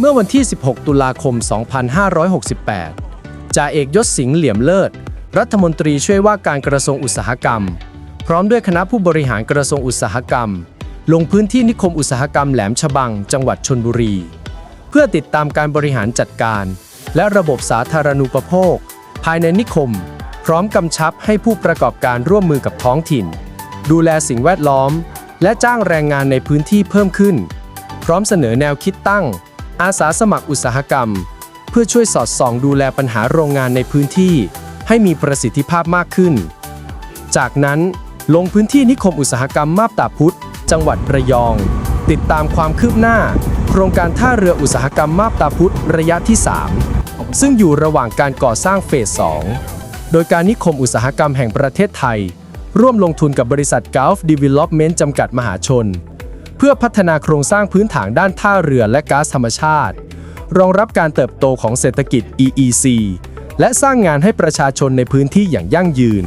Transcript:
เมื่อวันที่ 16 ตุลาคม 2568จ่าเอกยศสิงห์เหลี่ยมเลิศ รัฐมนตรีช่วยว่าการกระทรวงอุตสาหกรรม พร้อมด้วยคณะผู้บริหารกระทรวงอุตสาหกรรม ลงพื้นที่นิคมอุตสาหกรรมแหลมฉบัง จังหวัดชนบุรี เพื่อติดตามการบริหารจัดการ และระบบสาธารณูปโภค ภายในนิคม พร้อมกำชับให้ผู้ประกอบการร่วมมือกับท้องถิ่น ดูแลสิ่งแวดล้อม และจ้างแรงงานในพื้นที่เพิ่มขึ้น พร้อมเสนอแนวคิดตั้ง อาสาสมัครอุตสาหกรรม เพื่อช่วยสอดส่องดูแลปัญหาโรงงานในพื้นที่ ให้มีประสิทธิภาพมากขึ้น จากนั้นลงพื้นที่นิคมอุตสาหกรรมมาบตาพุธจังหวัดระยอง ติดตามความคืบหน้า โครงการท่าเรืออุตสาหกรรมมาบตาพุธระยะที่ 3 ซึ่งอยู่ระหว่างการก่อสร้างเฟส 2 โดยการนิคมอุตสาหกรรมแห่งประเทศไทย ร่วมลงทุนกับบริษัท Gulf Development จำกัดมหาชน เพื่อพัฒนาโครงสร้างพื้นฐานด้านท่าเรือและก๊าซธรรมชาติ รองรับการเติบโตของเศรษฐกิจ EEC และสร้างงานให้ประชาชนในพื้นที่อย่างยั่งยืน